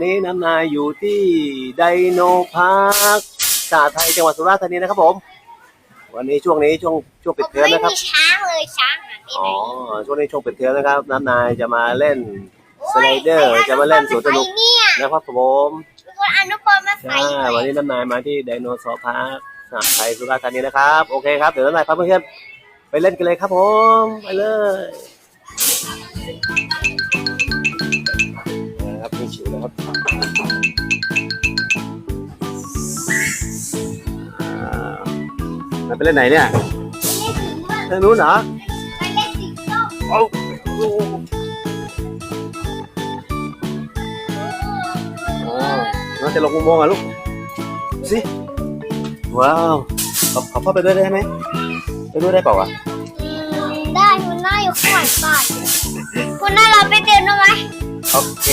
วันนี้น้ำนายอยู่ที่ไดโนพาร์คชาไทยจังหวัดสุราษฎร์ธานีนะครับผม วันนี้ช่วงนี้ช่วงช่วงปิดเทอมไม่นะครับ มีช้างเลยช้างหายไปอ๋ไหอนช่วงนี้ช่วงปิดเทอมนะครับน้ำนายจะมาเล่น สไลเดอร์จะมาเล่นสวนสนุก เนี่ยนะครับผมทุกคนอนุบาลมาใส่ใช่วันนี้น้ำนายมาที่ไดโนเสาร์พาร์คชาไทยสุราษฎร์ธานีนะครับ โอเคครับ เดี๋ยวน้ำนายพาเพื่อนๆไปเล่นกันเลยครับผม ไปเลย ไปเล่นไหนเนี่ยทางนู้นเหรอไปเล่นสีส้มโอ้โหอ่าน้องจะลงอุโมงค์อะลูกดูสิว้าวขอขอพ่อไปด้วยได้ไหมไปด้วยได้เปล่าวะอืมได้คุณหน้าอยู่ข้างหลังก่อนคุณหน้าเราไปเดินได้ไหมโอเค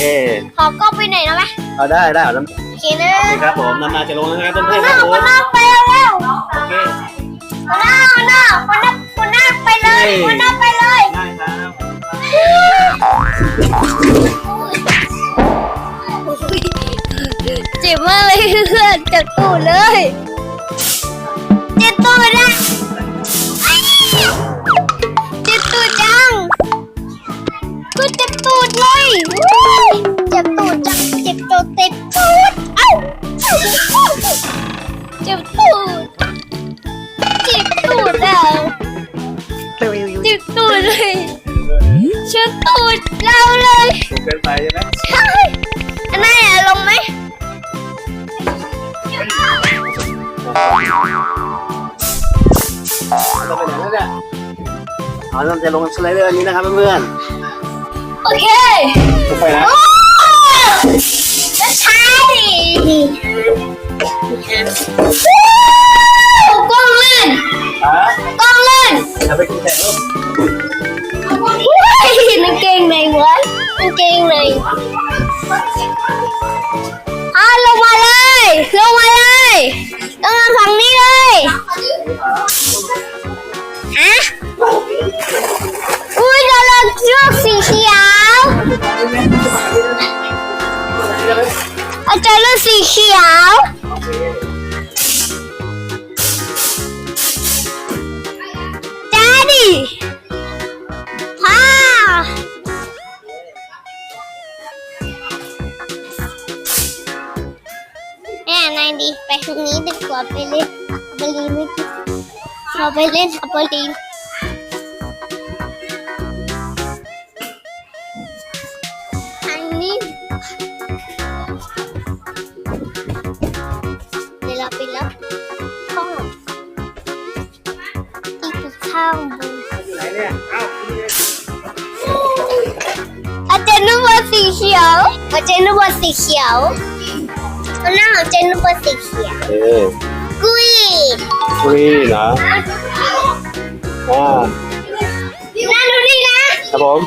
ขอกล้องไปไหนอยได้ไหมเอาได้ได้เอาน้ำโอเคนะโอเคครับผมน้ำนาจะลงแล้วนะครับคุเพื่อณนหๆคน้ารับผมคุณหน้าไปเร็วโอเค คุณหน้าคุณหน้าหน้าหน้าไปเลยคุณหน้าไปเลยได้ครับเจ็บมากเลยเพื่อนจ็บตูดเลยเจ็บตูดนะเจ็บตูดจังกูเจ็บตูดเลยเจ็บตูดจังเจ็บตูดเจ็บตูด เจ็บตูดเราเลยถูกเกินไปใช่ไหมใช่อันนั้นอย่าลงไหมเราไปไหนแล้วเนี่ยเอาน้ำจะลงสไลเดอร์อันนี้นะครับเพื่อนโอเคๆลงไปนะโอ้จะใช่กล้องเล่นอะกล้องเล่นเอาไปกินแข่งลูกเฮ้ย นังเกงในวะนังเกงในอะลงมาเลยลงมาเลยต้องมาฝั่งนี้เลยฮะอุ้ยเราเลือกชุดสีเขียวอาจารย์เลือกสีเขียว ทางนี้ดีกว่าไปเล่นอัปลีนไม่ดีเราไปเล่นอัปลีทางนี้เดี๋ยวเราไปรับข้องอีกข้างบนอยู่ไหนเนี่ยเอ้าอาจารย์นึกว่าสีเขียวอาจารย์นึกว่าสีเขียวหน้าของอาจารย์นึกว่าสีเขียว เออกุ้ยฟรีนะอ่าน่าดูดีนะครับผม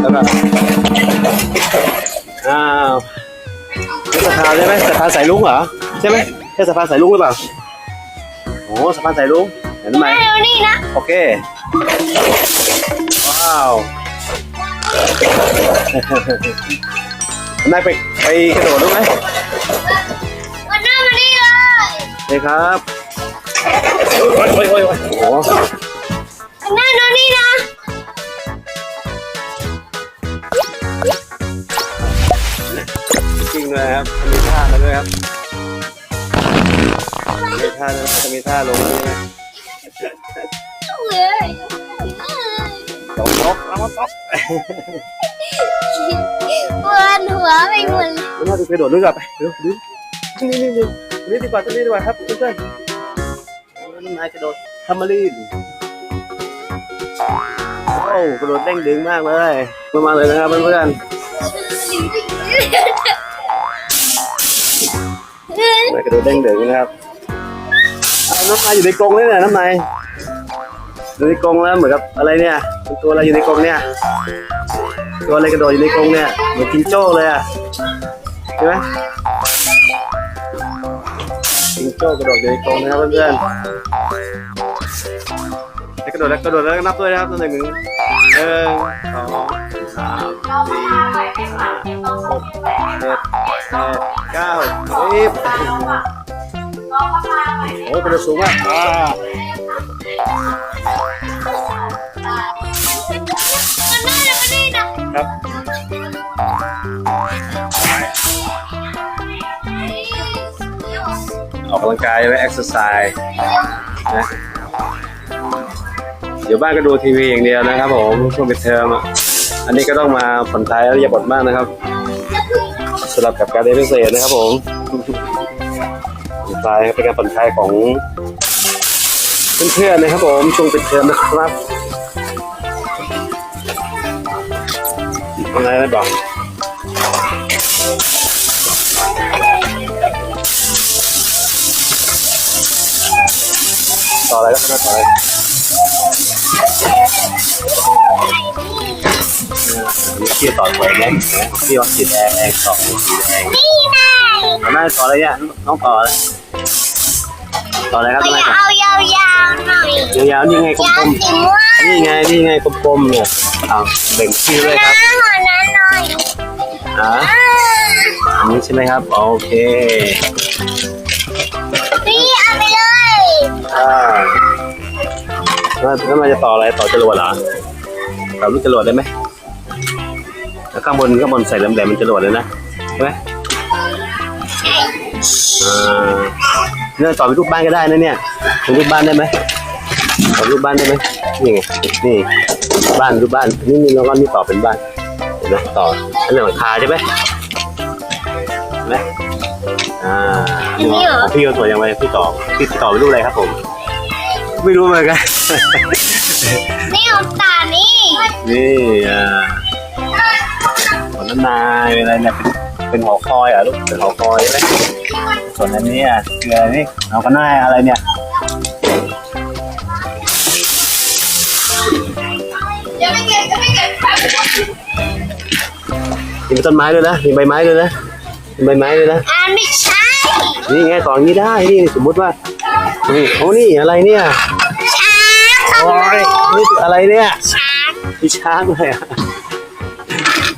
แล้วก็อ้าวนี่สะพานใช่ไหมสะพานสายลุงเหรอ ใช่ไหมใช่สะพานสายลุงหรือเปล่าโอ้สะพานสายลุงเห็นไหมน่าดูดีนะโอเค ว้าว นายไปไปกระโดดรู้ไหม เลยครับโอ้ยโอ้ยโอ้ยโอ้ยโอ้โหมันน่นะจริงเลยครับมีท่าแล้วด้วยครับมีท่าด้วยจะมีท่าลงด้วยนะเว้ยตกตกแล้วมาตกปวดหัวไปหมดเลยแล้วมาดูกระโดดด้วยกันไปดูดูนี่นี่นี่ นี่ดีกว่าตัวนี้ดีกว่าครับเพื่อนๆน้ำนายกระโดดทำมาลีนโอ้กระโดดเด้งดึงมากเลยมากๆเลยนะครับเพื่อนๆนายกระโดดเด้งดึงนะครับน้ำนายอยู่ในกรงเลยเนี่ยน้ำนายอยู่ในกรงแล้วเหมือนกับอะไรเนี่ยเป็นตัวอะไรอยู่ในกรงเนี่ยตัวอะไรกระโดดอยู่ในกรงเนี่ยเหมือนจิงโจ้เลยอะใช่ไหม โจกระโดดอยู่ในกรงนะครับเพื่อนๆแล้วกระโดดแล้วกระโดดแล้วนับด้วยนะครับตัวหนึ่งหนึ่งสองสามสี่ห้าหกเจ็ดแปดเก้าสิบโอ้กระโดดสูงมากอ่ามันน่าจะไม่ได้นะครับ ออกกำลังกายใช่ไหม exercise นะอยู่บ้านก็ดูทีวีอย่างเดียวนะครับผมช่วงปิดเทอมอะอันนี้ก็ต้องมาผ่อนคลายอริยบทบ้างนะครับสำหรับกับการเรียนพิเศษนะครับผมผ่อนคลายเป็นการผ่อนคลายของเพื่อนๆนะครับผมช่วงปิดเทอมนะครับอะไรนะบอก ต่ออะไรก็ได้ต่ออะไรนี่พี่ต่อสวยไหมพี่ว่าสีแดงแดงต่อสีแดงนี่ไงต่อได้ต่ออะไรเนี่ยน้องต่ออะไรต่ออะไรครับก็ทำไมอย่าต่อเอายาวๆหน่อยยาวๆนี่ไงกยาวลมสีม่วงๆนี่ไงนี่ไงกลมๆเนี่ยอ้าวเบ่งชื่อเลยครับหน้าหัวนั้นหน่อยอ่าอ่าอันนี้ใช่ไหมครับโอเค อ่าแล้วแล้วมันจะต่ออะไรต่อจรวดเหรอต่อลูกจรวดได้ไหมแล้วข้างบนข้างบนใส่แหลมๆมันจรวดเลยนะใช่ไหมอ่าเนี่ยต่อเป็นรูปบ้านก็ได้นะเนี่ยเป็นรูปบ้านได้ไหมต่อรูปบ้านได้ไหมนี่ไงนี่บ้านรูปบ้านนี่นี่แล้วก็นี่ต่อเป็นบ้านเห็นไหมต่ออันนี้หลังคาใช่ไหมเห็นไหมอ่าอันนี้ของพี่ก็สวยยังไงพี่ต่อพี่ต่อเป็นรูปอะไรครับผม ไม่รู้เหมือนกัน นี่เอาตานี่นี่อ่าผลนายเป็นอะไรเนี่ยเป็นเป็นหอคอยเหรอะลูกเป็นหอคอยใช่ไหมส่วนอันนี้อะคืออะไรนี่เอากันหน้าอะไรเนี่ยจะไม่เก็บจะไม่เก็บมีต้นไม้ด้วยนะมีใบไม้ด้วยนะมีใบไม้ด้วยนะอ่าไม่ใช่นี่ไงต่ออย่างนี้ได้นี่สมมุติว่านี่โอ้นี่อะไรเนี่ย นี่อะไรเนี่ยช้างมีช้างเลยอะ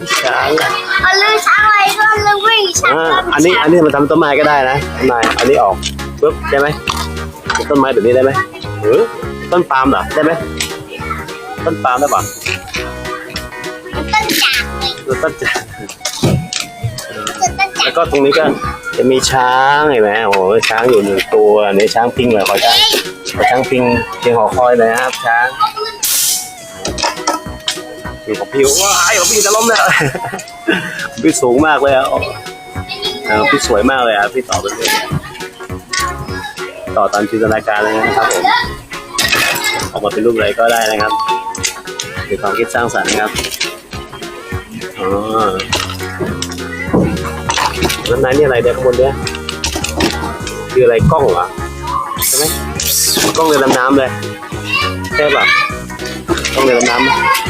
มีช้างอะเอาลืมช้างไว้ก็ลืมวิ่งช้างอ่าก็มีอันนี้ช้างอันนี้มันทำต้นไม้ก็ได้นะต้นไม้อันนี้ออกปุ๊บได้ไหมเป็นต้นไม้แบบนี้ได้ไหมหรือต้นปาล์มเหรอได้ไหมต้นปาล์มได้ปะต้นจากเลยหรือต้นจะต้นจากแล้วก็ตรงนี้ก็จะมีช้างเห็นไหมโอ้โหช้างอยู่หนึ่งตัวนี่ช้างพิงเลยขอช้างขอช้างพิงเพียงหอคอยเลยนะครับช้าง พี่ของพี่ว้ายของพี่จะล้มแล้วพี่สูงมากเลยอะเออพี่สวยมากเลยอะพี่ต่อไปเลยต่อตามจินตนาการเลยนะครับผมออกมาเป็นรูปอะไรก็ได้นะครับมีความคิดสร้างสรรค์นะครับอ๋อด้านในนี่อะไรเนี่ยข้างบนเนี่ยคืออะไรกล้องเหรอใช่ไหมกล้องเรือดำน้ำเลยใช่ป่ะกล้องเรือดำน้ำ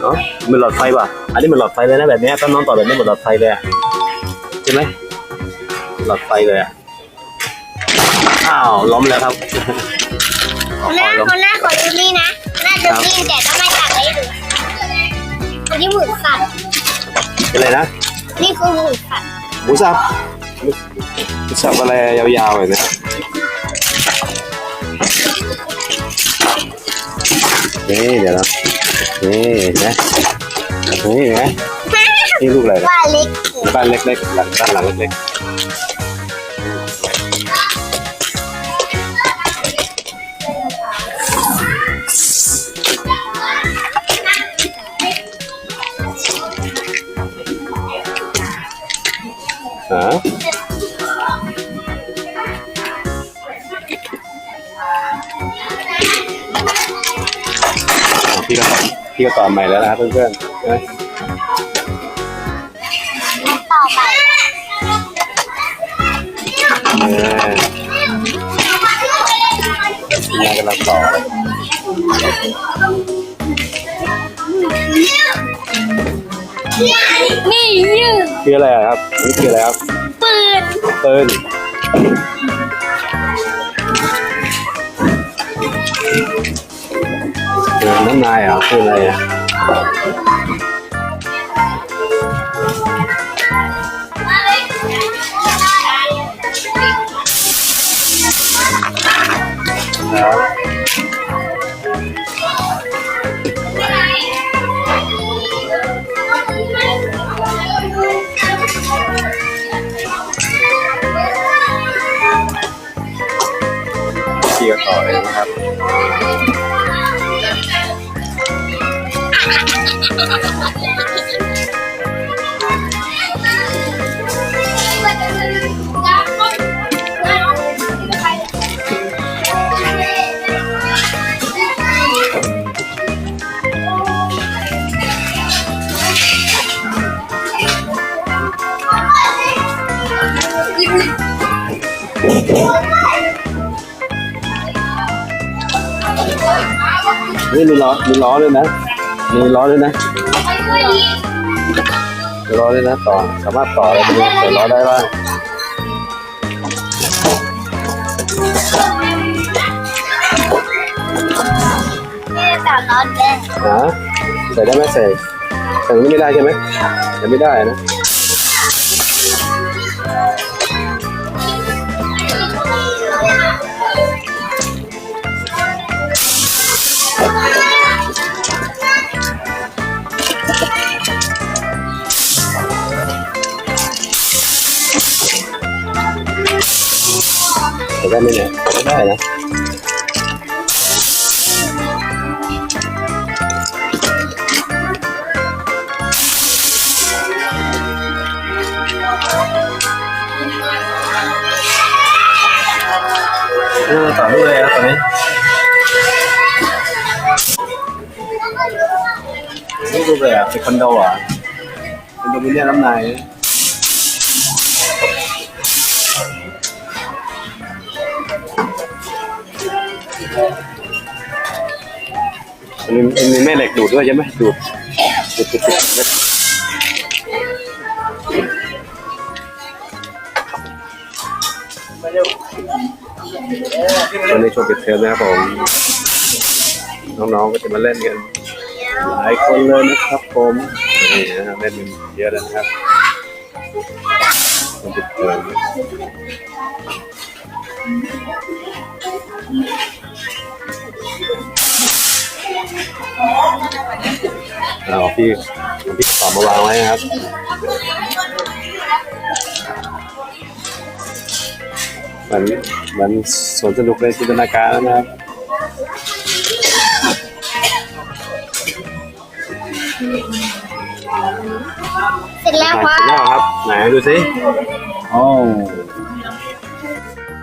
ไหมเนาะเหมือนหลอดไฟป่ะ อันนี้เหมือนหลอดไฟเลยนะแบบเนี้ยถ้าน้องต่อแบบนี้เหมือนหลอดไฟเลยอะใช่ไหมหลอดไฟเลยอะอ้าวล้มแล้วครับคนหน้าคนหน้าขอดูนี่นะหน้าดูนี่แต่ต้องไม่ตัดเลยดูอันนี้หมูสัตว์เป็นอะไรนะ นี่คือหมูสัตว์หมูสับหมูสับอะไรยาวๆเลยนะนี่เดี๋ยวนะ นี่นะนี่นะนี่ลูกอะไรนะว่าเล็กบ้านเล็กๆหลังบ้านหลังเล็กๆฮะ ต่อพี่ก็ต่อใหม่แล้วนะครับเพื่อนๆใช่ไหมต่อไปเออแม่กำลังต่อนี่ยืดคืออะไรอะครับนี่คืออะไรครับปืนปืน น้ำนายเหรอคืออะไรอะครับพี่ก็ต่อเองนะครับ นี่มีล้อ มีล้อด้วยนะ มีล้อด้วยนะมีล้อด้วยนะต่อ สามารถต่ออะไรไปใส่ล้อได้บ้างสามร้อยแม่ฮะใส่ได้ไหมใส่ ใส่ไม่ได้ใช่ไหมใส่ไม่ได้นะ ได้ไหมเนี่ยใส่ได้นะเออต่อด้วยครับตอนนี้นี่ดูแบบเป็นคอนโดอะเป็นโดมิเนียมน้ำใน มันมีมันมีแม่เหล็กดูดด้วยใช่ไหมดูดดูดดูดดูดวันนี้ช่วงปิดเทอมนะครับผมน้องๆก็จะมาเล่นกันหลายคนเลยนะครับผมนี่นะเล่นกันเยอะแล้วนะครับมันปิดเทอม เอาพี่เอาพี่ต่อมาวางไว้นะครับเหมือนเหมือนสวนสนุกในจินตนาการนะครับเสร็จแล้วอะค่ะเสร็จแล้วครับ ไหนดูสิโอ้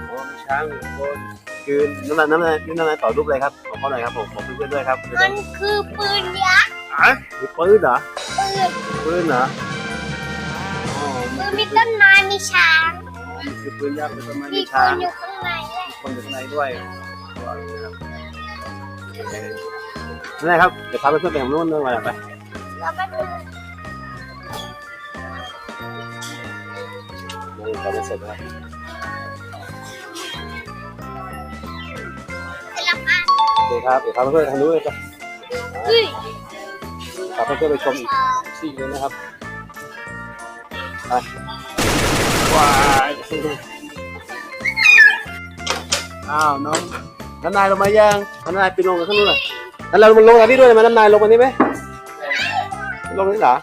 โอ้มีช้างอยู่บนคือน้ำลายน้ำลายนี่น้ำลายต่อรูปอะไรครับบอกเขาหน่อยครับผมบอกเพื่อนๆด้วยครับ มันคือปืนยัก ษ์อะมีปืนเหรอปืนปืนเหรออ๋อปืนมีต้นไม้มีช้าง มันคือปืนยักษ์เป็นต้นไม้มีมีคช้างนอยู่ข้างในด้วย มีคนอยู่ข้างในด้วยว้าวนะครับนั่นแหละครับเดี๋ยวพาเพื่อนๆไปทางนู้นด้วยมาไปเรามาดูยังต่อไม่เสร็จนะครับเสร็จแล้วค่ะโอเคครับ เดี๋ยวพาเพื่อนๆไปทางนู้นเลยครับเฮ้ย พาเพื่อนๆไปชมอีกที่เลยนะครับไปว้ายอ้าวน้องน้ำนายลงมายังน้ำนายไปลงกันข้างนู้นเลยนั่นเราลงกับพี่ด้วยไหมน้ำนายลงมานี่ไหมลงนี่เหรอ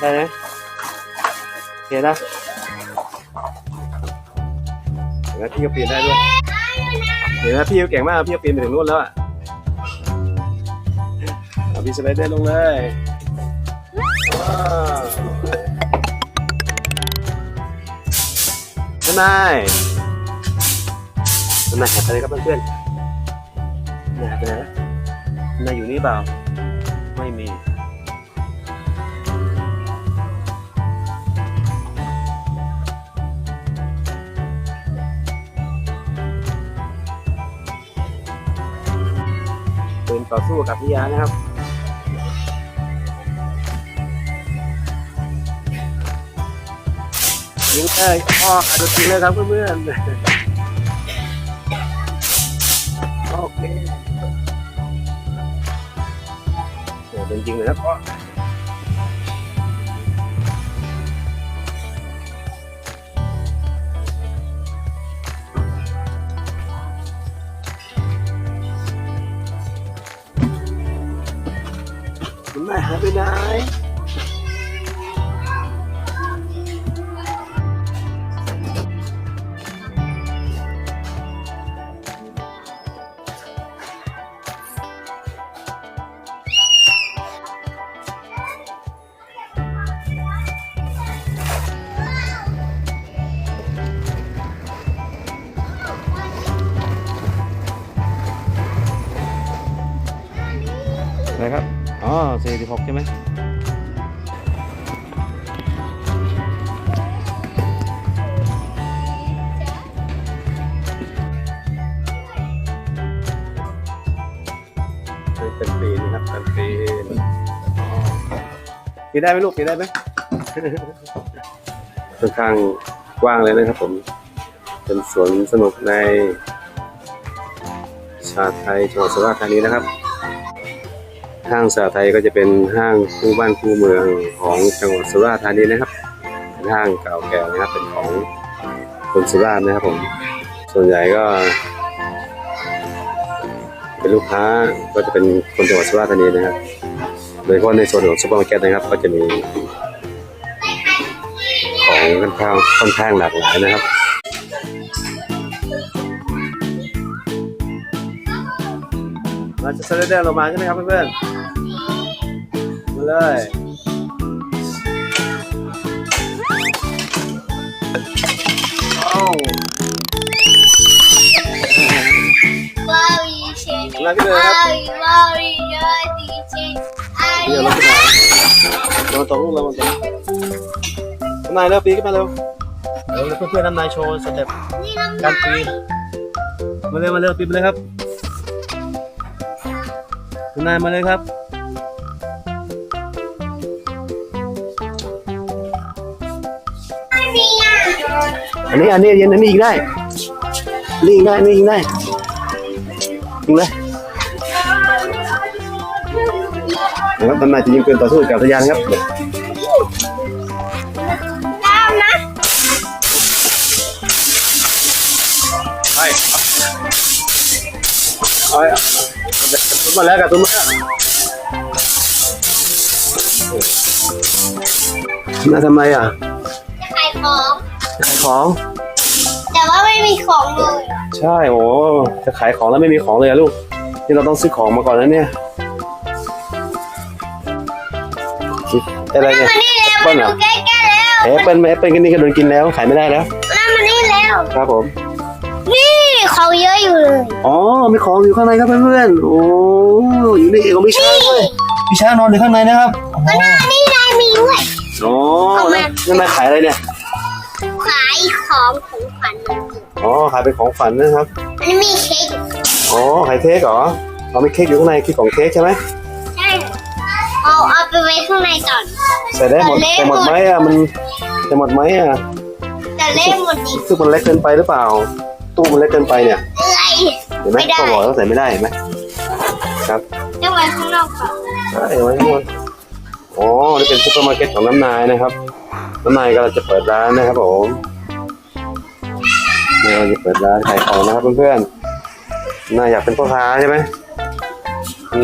ได้ไหมโอเคนะ ห็นไหมพี่ก็ปีนได้ด้วยเห็นไหมพี่ก็เก่งมากพี่ก็ปีนไปถึงนู้นแล้วอะเอาพี่สไลเดอร์ลงเลยว้าวน้ำนายน้ำนายหายไปเลยครับเพื่อนๆน้ำนายหายไปไหนแล้วน้ำนายอยู่นี่เปล่า ต่อสู้กับพิยานะครับยิงเลยพ่ออาจจะยิงเลยครับเพื่อนๆโอเคโหเป็นจริงเลยครับพ่อ คุณแม่ 46 ใช่ไหมเป็นปีนะครับเป็นปีกินได้ไหมลูกกินได้ไหมค่อนข้างกว้างเลยนะครับผม เป็นสวนสนุกในชาไทยจังหวัดสุราษฎร์ธานีนะครับ ห้างสาไทยก็จะเป็นห้างคู่บ้านคู่เมืองของจังหวัดสุราษฎร์ธานีนะครับเป็นห้างเก่าแก่นะครับเป็นของคนสุราษฎร์นะครับผมส่วนใหญ่ก็ เป็นลูกค้าก็จะเป็นคนจังหวัดสุราษฎร์ธานีนะครับโดยเฉพาะในโซนของซูเปอร์มาร์เก็ตนะครับ ก็จะมีของค่อนข้างค่อนข้างหลากหลายนะครับ เราจะสไลเดอร์ลงมาใช่ไหมครับเพื่อนๆมาเลยโอ้ว้าวอีเชนมาขึ้นเลยครับว้าวอีว้าวอีเยอะดีเชนไอ้เดี๋ยวเราขึ้นมาเราตกลูกเรามาตกน้ำนายเร็วปีนขึ้นมาเร็วเดี๋ยวเพื่อนๆน้ำนายโชว์สเต็ปนี่น้ำการปีนมาเร็วมาเร็วปีนมาเลยครับ น้ำนายมาเลยครับไม่มีอะอันนี้อันนี้เย็นอันนี้ยิงได้นี่ยิงได้นี่ยิงได้ยิงเลยนะครับตำนานจะยิงปืนต่อสู้กับพยานครับตามนะไปเอาเอาตุ้ มมาแล้วกับตุ้มมาแล้วมาทำไมอะจะขายของขายของ แต่ว่าไม่มีของเลยใช่โอ้จะขายของแล้วไม่มีของเลยอะลูกนี่เราต้องซื้อของมาก่อนนะเนี่ยอะไรเนี่ยมานี่แล้วเปิ้มาลเหรดูอใกล้ๆแล้วแอปเปิลแอปเปิลกันนี่ก็โดนกินแล้วขายไม่ได้แล้วมามานี่แล้วครับผมนี่ ของเยอะอยู่เลยอ๋อมีของอยู่ข้างในครับเพื่อนๆโอ้อยู่นี่เองของพี่ช้างด้วยพี่ช้างนอนอยู่ข้างในนะครับก็น่านี่นายมีด้วยอ๋อเอามานั่นนายขายอะไรเนี่ยขายของของขวัญวันเกิดอ๋อขายเป็นของฝันนะครับอันนี้มีเค้กอยู่อ๋อขายเค้กเหรอเอามีเค้กอยู่ข้างในคือของเค้กใช่ไหมใช่เอาเอาไปไว้ข้างในก่อนใส่ได้หมดแต่เล็กใส่หมดไหมอะมันใส่หมดไหมอะแต่เล่นหมดดีซึ่งมันเล็กเกินไปหรือเปล่า ตู้มันเล็กเกินไปเนี่ยเอ้ยเห็นไหมไม่ได้ก็บอกแล้วใส่ไม่ได้เห็นไหมครับจะไว้ข้างนอกก่อนใช่ไว้ข้างบนอ๋อนี่เป็นซุปเปอร์มาร์เก็ตของน้ำนายนะครับ น้ำนายกำลังจะเปิดร้านนะครับผมเนี่ยเราจะเปิดร้านขายของนะครับเพื่อนๆนายอยากเป็นพ่อค้าใช่ไหม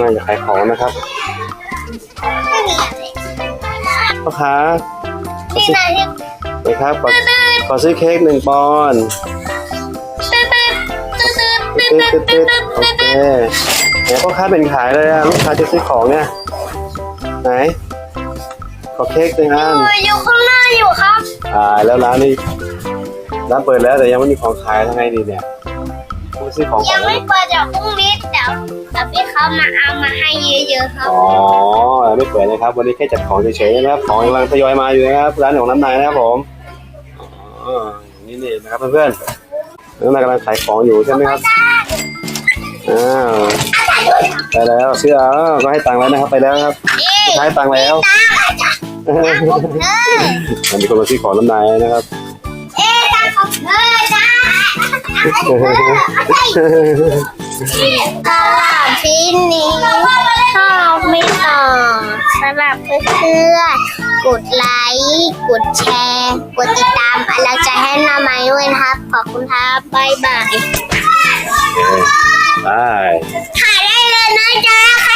นายอยากขายของนะครับไม่มีอะไรพ่อค้านี่นายเรียกนะครับขอขอซื้อเค้กหนึ่งปอนด์ตึ๊ดตึ๊ด ตึ๊ดตึ๊ดตึ๊ดโอดเคไหนพ่อค้าเป็นขายเลยอะลูกค้าจะซื้อของเนี่ย ไหน ขอเค้กหนึ่งอันอยู่ข้างหน้าอยู่ครับอ่าแล้วร้านนี้ร้านเปิดแล้วแต่ยังไม่มีของขายทำไงดีเนี่ยผู้ซื้อของยังไม่เปิดจากพรุ่งนี้แต่แต่พี่เขามาเอามาให้เยอะๆครับอ๋อไม่เปิดนะครับ วันนี้แค่จัดของเฉยๆนะครับ ของกำลังทยอยมาอยู่นะครับ ร้านของน้ำนายนะครับผมอ๋อนี่นี่นะครับเพื่อนๆน้ำนายกำลังขายของอยู่ใช่ไหมครับ อ้าวไปแล้วเสื้ออ้าวก็ให้ตังค์แล้วนะครับไปแล้วครับเอ๊ะให้ตังค์แล้วตาผมเลยมันมีคนมาซื้อของน้ำนายนะครับสำหรับชิ้นนี้ชอบไม่ต่อสำหรับเพื่อนๆกดไลค์กดแชร์กดติดตามเราจะให้นาไม้ด้วยนะครับ ขอบคุณครับบ๊ายบาย ไปขายได้เลยนะจ๊ะขายได้เลยนะจ๊ะ